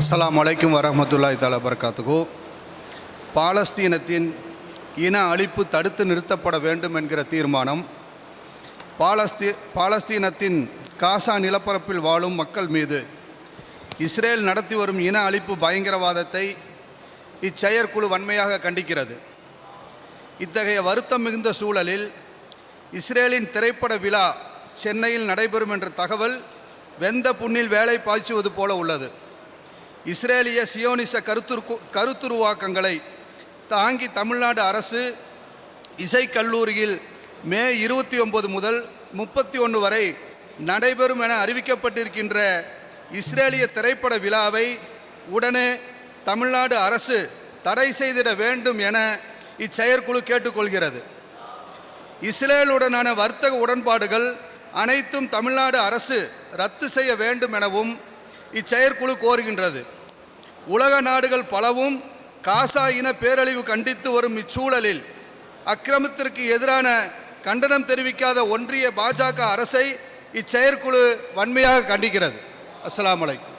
அஸ்லாம் வலைக்கும் வரமத்துல்லாய் தாலா பரகாத்துகு பாலஸ்தீனத்தின் இன அழிப்பு தடுத்து நிறுத்தப்பட வேண்டும் என்கிற தீர்மானம். பாலஸ்தீ பாலஸ்தீனத்தின் காசா நிலப்பரப்பில் வாழும் மக்கள் மீது இஸ்ரேல் நடத்தி வரும் இன அழிப்பு பயங்கரவாதத்தை இச்செயற்குழு வன்மையாக கண்டிக்கிறது. இத்தகைய வருத்தம் மிகுந்த சூழலில் இஸ்ரேலின் திரைப்பட விழா சென்னையில் நடைபெறும் என்ற தகவல் வெந்த புண்ணில் வேலை பாய்ச்சுவது போல உள்ளது. இஸ்ரேலிய சியோனிச கருத்துரு கருத்துருவாக்கங்களை தாங்கி தமிழ்நாடு அரசு இசைக்கல்லூரியில் மே இருபத்தி ஒன்பது முதல் முப்பத்தி ஒன்று வரை நடைபெறும் என அறிவிக்கப்பட்டிருக்கின்ற இஸ்ரேலிய திரைப்பட விழாவை உடனே தமிழ்நாடு அரசு தடை செய்திட வேண்டும் என இச்செயற்குழு கேட்டுக்கொள்கிறது. இஸ்ரேலுடனான வர்த்தக உடன்பாடுகள் அனைத்தும் தமிழ்நாடு அரசு ரத்து செய்ய வேண்டும் எனவும் இச்செயற்குழு கோருகின்றது. உலக நாடுகள் பலவும் காசா இன பேரழிவு கண்டித்து வரும் இச்சூழலில் அக்கிரமத்திற்கு எதிரான கண்டனம் தெரிவிக்காத ஒன்றிய பாஜக அரசை இச்செயற்குழு வன்மையாக கண்டிக்கிறது. அஸ்ஸலாமு வலைக்கும்